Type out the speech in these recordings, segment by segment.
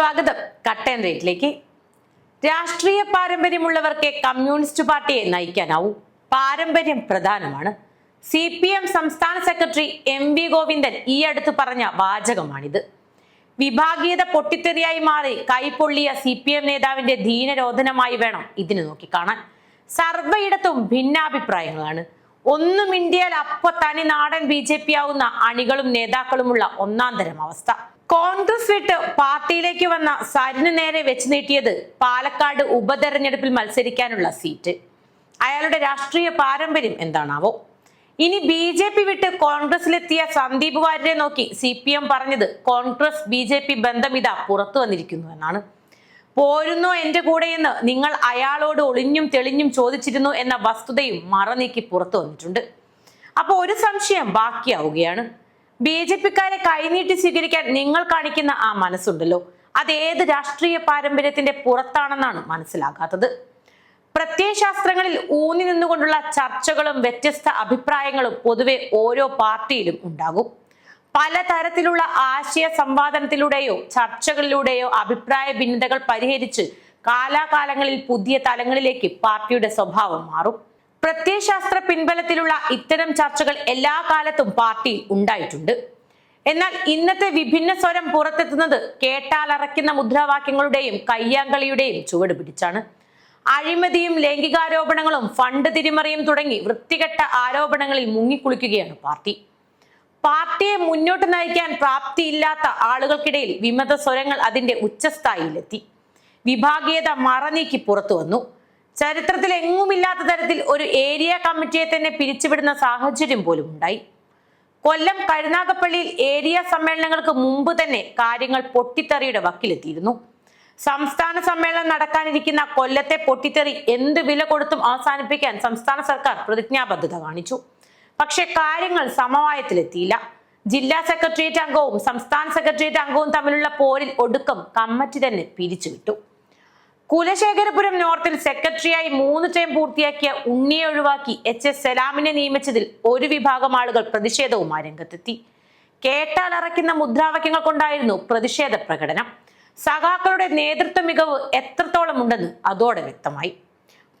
സ്വാഗതം. കട്ടൻ റേറ്റിലേക്ക്. രാഷ്ട്രീയ പാരമ്പര്യമുള്ളവർക്ക് കമ്മ്യൂണിസ്റ്റ് പാർട്ടിയെ നയിക്കാനാവൂ. പാരമ്പര്യം പ്രധാനമാണ്. സി പി എം സംസ്ഥാന സെക്രട്ടറി എം വി ഗോവിന്ദൻ ഈ അടുത്ത് പറഞ്ഞ വാചകമാണിത്. വിഭാഗീയത പൊട്ടിത്തെറിയായി മാറി കൈപ്പൊള്ളിയ സി പി എം നേതാവിന്റെ ധീനരോധനമായി വേണം ഇതിന് നോക്കിക്കാണാൻ സർവയിടത്തും ഭിന്നാഭിപ്രായങ്ങളാണ്. ഒന്നും ഇന്ത്യയിൽ അപ്പൊ തനി നാടൻ ബി ജെ പി ആവുന്ന അണികളും നേതാക്കളുമുള്ള ഒന്നാം തരം അവസ്ഥ. കോൺഗ്രസ് വിട്ട് പാർട്ടിയിലേക്ക് വന്ന സരിന് നേരെ വെച്ച് നീട്ടിയത് പാലക്കാട് ഉപതെരഞ്ഞെടുപ്പിൽ മത്സരിക്കാനുള്ള സീറ്റ്. അയാളുടെ രാഷ്ട്രീയ പാരമ്പര്യം എന്താണാവോ? ഇനി ബി ജെ പി വിട്ട് കോൺഗ്രസിലെത്തിയ സന്ദീപ് വാര്യരെ നോക്കി സി പി എം പറഞ്ഞത് കോൺഗ്രസ് ബി ജെ പി ബന്ധം ഇതാ പുറത്തു വന്നിരിക്കുന്നു എന്നാണ്. പോരുന്നോ എന്റെ കൂടെയെന്ന് നിങ്ങൾ അയാളോട് ഒളിഞ്ഞും തെളിഞ്ഞും ചോദിച്ചിരുന്നു എന്ന വസ്തുതയും മറനീക്കി പുറത്തു വന്നിട്ടുണ്ട്. അപ്പോൾ ഒരു സംശയം ബാക്കിയാവുകയാണ്. ബി ജെ പിക്കാരെ കൈനീട്ടി സ്വീകരിക്കാൻ നിങ്ങൾ കാണിക്കുന്ന ആ മനസ്സുണ്ടല്ലോ. അത് ഏത് രാഷ്ട്രീയ പാരമ്പര്യത്തിന്റെ പുറത്താണെന്നാണ് മനസ്സിലാകാത്തത്. പ്രത്യയശാസ്ത്രങ്ങളിൽ ഊന്നി നിന്നുകൊണ്ടുള്ള ചർച്ചകളും വ്യത്യസ്ത അഭിപ്രായങ്ങളും പൊതുവെ ഓരോ പാർട്ടിയിലും ഉണ്ടാകും. പലതരത്തിലുള്ള ആശയ സംവാദനത്തിലൂടെയോ ചർച്ചകളിലൂടെയോ അഭിപ്രായ ഭിന്നതകൾ പരിഹരിച്ച് കാലാകാലങ്ങളിൽ പുതിയ തലങ്ങളിലേക്ക് പാർട്ടിയുടെ സ്വഭാവം മാറും. പ്രത്യയശാസ്ത്ര പിൻബലത്തിലുള്ള ഇത്തരം ചർച്ചകൾ എല്ലാ കാലത്തും പാർട്ടിയിൽ ഉണ്ടായിട്ടുണ്ട്. എന്നാൽ ഇന്നത്തെ വിഭിന്ന സ്വരം പുറത്തെത്തുന്നത് കേട്ടാലറയ്ക്കുന്ന മുദ്രാവാക്യങ്ങളുടെയും കയ്യാങ്കളിയുടെയും ചുവട് പിടിച്ചാണ്. അഴിമതിയും ലൈംഗികാരോപണങ്ങളും ഫണ്ട് തിരിമറിയും തുടങ്ങി വൃത്തികെട്ട ആരോപണങ്ങളിൽ മുങ്ങിക്കുളിക്കുകയാണ് പാർട്ടി. പാർട്ടിയെ മുന്നോട്ട് നയിക്കാൻ പ്രാപ്തിയില്ലാത്ത ആളുകൾക്കിടയിൽ വിമത സ്വരങ്ങൾ അതിന്റെ ഉച്ചസ്ഥായിയിലെത്തി. വിഭാഗീയത മറനീക്കി പുറത്തു വന്നു. ചരിത്രത്തിൽ എങ്ങുമില്ലാത്ത തരത്തിൽ ഒരു ഏരിയ കമ്മിറ്റിയെ തന്നെ പിരിച്ചുവിടുന്ന സാഹചര്യം പോലും ഉണ്ടായി. കൊല്ലം കരുനാഗപ്പള്ളിയിൽ ഏരിയ സമ്മേളനങ്ങൾക്ക് മുമ്പ് തന്നെ കാര്യങ്ങൾ പൊട്ടിത്തെറിയുടെ വക്കിലെത്തിയിരുന്നു. സംസ്ഥാന സമ്മേളനം നടക്കാനിരിക്കുന്ന കൊല്ലത്തെ പൊട്ടിത്തെറി എന്ത് വില കൊടുത്തും അവസാനിപ്പിക്കാൻ സംസ്ഥാന സർക്കാർ പ്രതിജ്ഞാബദ്ധത കാണിച്ചു. പക്ഷേ കാര്യങ്ങൾ സമവായത്തിലെത്തിയില്ല. ജില്ലാ സെക്രട്ടേറിയറ്റ് അംഗവും സംസ്ഥാന സെക്രട്ടേറിയറ്റ് അംഗവും തമ്മിലുള്ള പോരിൽ ഒടുക്കം കമ്മിറ്റി തന്നെ പിരിച്ചുവിട്ടു. കുലശേഖരപുരം നോർത്തിൽ സെക്രട്ടറിയായി മൂന്ന് ടൈം പൂർത്തിയാക്കിയ ഉണ്ണിയെ ഒഴിവാക്കി എച്ച് എസ് സലാമിനെ നിയമിച്ചതിൽ ഒരു വിഭാഗം ആളുകൾ പ്രതിഷേധവുമായി രംഗത്തെത്തി. കേട്ടാൽ അറയ്ക്കുന്ന മുദ്രാവാക്യങ്ങൾ കൊണ്ടായിരുന്നു പ്രതിഷേധ പ്രകടനം. സഖാക്കളുടെ നേതൃത്വ മികവ് എത്രത്തോളം ഉണ്ടെന്ന് അതോടെ വ്യക്തമായി.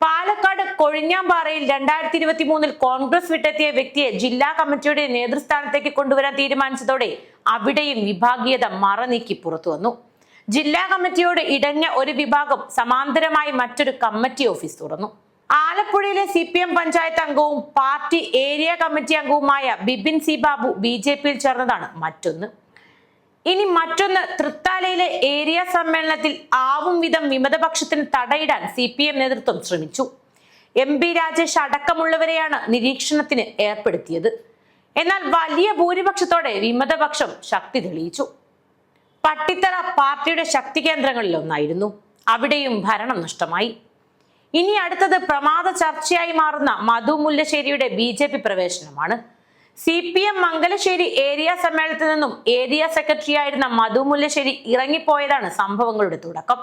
പാലക്കാട് കൊഴിഞ്ഞാമ്പാറയിൽ രണ്ടായിരത്തി ഇരുപത്തി മൂന്നിൽ കോൺഗ്രസ് വിട്ടെത്തിയ വ്യക്തിയെ ജില്ലാ കമ്മിറ്റിയുടെ നേതൃസ്ഥാനത്തേക്ക് കൊണ്ടുവരാൻ തീരുമാനിച്ചതോടെ അവിടെയും വിഭാഗീയത മറനീക്കി പുറത്തു വന്നു ജില്ലാ കമ്മിറ്റിയോട് ഇടഞ്ഞ ഒരു വിഭാഗം സമാന്തരമായി മറ്റൊരു കമ്മിറ്റി ഓഫീസ് തുറന്നു. ആലപ്പുഴയിലെ സി പി എം പഞ്ചായത്ത് അംഗവും പാർട്ടി ഏരിയ കമ്മിറ്റി അംഗവുമായ Bibin C Babu B J പിയിൽ ചേർന്നതാണ് മറ്റൊന്ന്. ഇനി മറ്റൊന്ന് തൃത്താലയിലെ ഏരിയ സമ്മേളനത്തിൽ ആവും വിധം വിമതപക്ഷത്തിന് തടയിടാൻ സി പി എം നേതൃത്വം ശ്രമിച്ചു. എം പി രാജേഷ് അടക്കമുള്ളവരെയാണ് നിരീക്ഷണത്തിന് ഏർപ്പെടുത്തിയത്. എന്നാൽ വലിയ ഭൂരിപക്ഷത്തോടെ വിമതപക്ഷം ശക്തി തെളിയിച്ചു. പട്ടിത്തറ പാർട്ടിയുടെ ശക്തി കേന്ദ്രങ്ങളിൽ ഒന്നായിരുന്നു അവിടെയും ഭരണം നഷ്ടമായി. ഇനി അടുത്തത് പ്രമാദ ചർച്ചയായി മാറുന്ന മധു മുല്ലശ്ശേരിയുടെ B J P പ്രവേശനമാണ്. C P M Mangalassery area സമ്മേളനത്തിൽ നിന്നും ഏരിയ സെക്രട്ടറി ആയിരുന്ന മധു മുല്ലശ്ശേരി ഇറങ്ങിപ്പോയതാണ് സംഭവങ്ങളുടെ തുടക്കം.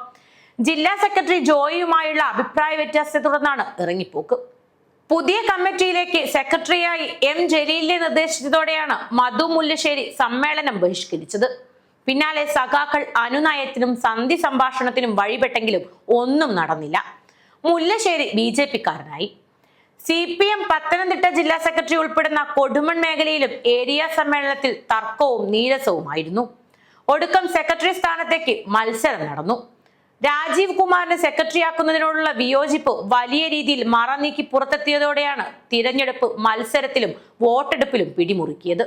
ജില്ലാ സെക്രട്ടറി ജോയിയുമായുള്ള അഭിപ്രായ വ്യത്യാസത്തെ തുടർന്നാണ് ഇറങ്ങിപ്പോക്ക്. പുതിയ കമ്മിറ്റിയിലേക്ക് സെക്രട്ടറിയായി എം ജലീലിനെ നിർദ്ദേശിച്ചതോടെയാണ് മധു മുല്ലശ്ശേരി സമ്മേളനം ബഹിഷ്കരിച്ചത്. പിന്നാലെ സഖാക്കൾ അനുനയത്തിനും സന്ധി സംഭാഷണത്തിനും വഴിപെട്ടെങ്കിലും ഒന്നും നടന്നില്ല. മുല്ലശ്ശേരി ബി ജെ പിക്കാരനായി. സി പി എം പത്തനംതിട്ട ജില്ലാ സെക്രട്ടറി ഉൾപ്പെടുന്ന കൊടുമൺ മേഖലയിലും ഏരിയ സമ്മേളനത്തിൽ തർക്കവും നീരസവുമായിരുന്നു. ഒടുക്കം സെക്രട്ടറി സ്ഥാനത്തേക്ക് മത്സരം നടന്നു. രാജീവ് കുമാറിനെ സെക്രട്ടറിയാക്കുന്നതിനോടുള്ള വിയോജിപ്പ് വലിയ രീതിയിൽ മറ നീക്കി പുറത്തെത്തിയതോടെയാണ് തിരഞ്ഞെടുപ്പ് മത്സരത്തിലും വോട്ടെടുപ്പിലും പിടിമുറുക്കിയത്.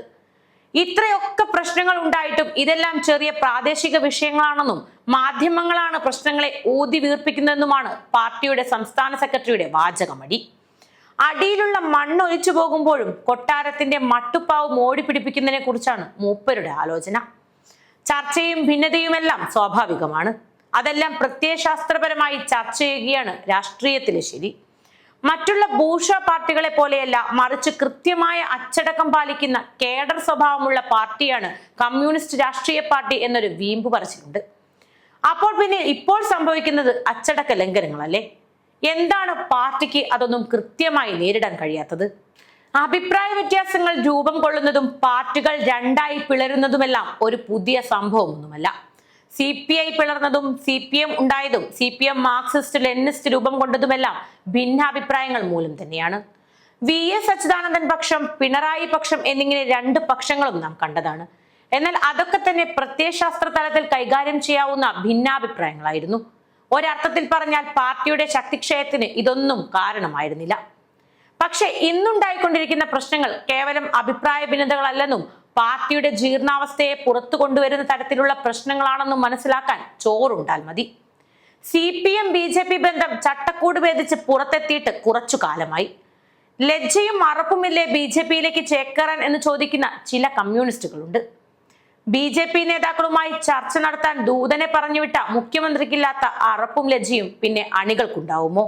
ഇത്രയൊക്കെ പ്രശ്നങ്ങൾ ഉണ്ടായിട്ടും ഇതെല്ലാം ചെറിയ പ്രാദേശിക വിഷയങ്ങളാണെന്നും മാധ്യമങ്ങളാണ് പ്രശ്നങ്ങളെ ഊതി വീർപ്പിക്കുന്നതെന്നുമാണ് പാർട്ടിയുടെ സംസ്ഥാന സെക്രട്ടറിയുടെ വാചകമടി. അടിയിലുള്ള മണ്ണ് ഒലിച്ചു പോകുമ്പോഴും കൊട്ടാരത്തിന്റെ മട്ടുപ്പാവ് മോടി പിടിപ്പിക്കുന്നതിനെ കുറിച്ചാണ് മൂപ്പരുടെ ആലോചന. ചർച്ചയും ഭിന്നതയുമെല്ലാം സ്വാഭാവികമാണ്. അതെല്ലാം പ്രത്യയശാസ്ത്രപരമായി ചർച്ച ചെയ്യുകയാണ് രാഷ്ട്രീയത്തിലെ ശരി. മറ്റുള്ള ഭൂഷ പാർട്ടികളെ പോലെയല്ല മറിച്ച് കൃത്യമായ അച്ചടക്കം പാലിക്കുന്ന കേഡർ സ്വഭാവമുള്ള പാർട്ടിയാണ് കമ്മ്യൂണിസ്റ്റ് രാഷ്ട്രീയ പാർട്ടി എന്നൊരു വീമ്പ് പറിച്ചിട്ടുണ്ട്. അപ്പോൾ പിന്നെ ഇപ്പോൾ സംഭവിക്കുന്നത് അച്ചടക്ക ലംഘനങ്ങളല്ലേ? എന്താണ് പാർട്ടിക്ക് അതൊന്നും കൃത്യമായി നേരിടാൻ കഴിയാത്തത്? അഭിപ്രായ വ്യത്യാസങ്ങൾ രൂപം കൊള്ളുന്നതും പാർട്ടികൾ രണ്ടായി പിളരുന്നതുമെല്ലാം ഒരു പുതിയ സംഭവമൊന്നുമല്ല. സി പി ഐ പിളർന്നതും C P M ഉണ്ടായതും C P M Marxist Leninist രൂപം കൊണ്ടതുമെല്ലാം ഭിന്നാഭിപ്രായങ്ങൾ മൂലം തന്നെയാണ്. വി എസ് അച്യുതാനന്ദൻ പക്ഷം പിണറായി പക്ഷം എന്നിങ്ങനെ രണ്ട് പക്ഷങ്ങളും നാം കണ്ടതാണ്. എന്നാൽ അതൊക്കെ തന്നെ പ്രത്യയശാസ്ത്ര തലത്തിൽ കൈകാര്യം ചെയ്യാവുന്ന ഭിന്നാഭിപ്രായങ്ങളായിരുന്നു. ഒരർത്ഥത്തിൽ പറഞ്ഞാൽ പാർട്ടിയുടെ ശക്തിക്ഷയത്തിന് ഇതൊന്നും കാരണമായിരുന്നില്ല. പക്ഷെ ഇന്നുണ്ടായിക്കൊണ്ടിരിക്കുന്ന പ്രശ്നങ്ങൾ കേവലം അഭിപ്രായ ഭിന്നതകളല്ലെന്നും പാർട്ടിയുടെ ജീർണാവസ്ഥയെ പുറത്തു കൊണ്ടുവരുന്ന തരത്തിലുള്ള പ്രശ്നങ്ങളാണെന്നും മനസ്സിലാക്കാൻ ചോറുണ്ടാൽ മതി. C P M B J P ബന്ധം ചട്ടക്കൂട് ഭേദിച്ച് പുറത്തെത്തിയിട്ട് കുറച്ചു കാലമായി. ലജ്ജയും മറപ്പുമില്ലേ ബി ജെ പിയിലേക്ക് ചേക്കേറാൻ എന്ന് ചോദിക്കുന്ന ചില കമ്മ്യൂണിസ്റ്റുകളുണ്ട്. ബി ജെ പി നേതാക്കളുമായി ചർച്ച നടത്താൻ ദൂതനെ പറഞ്ഞുവിട്ട മുഖ്യമന്ത്രിക്കില്ലാത്ത അറപ്പും ലജ്ജയും പിന്നെ അണികൾക്കുണ്ടാവുമോ?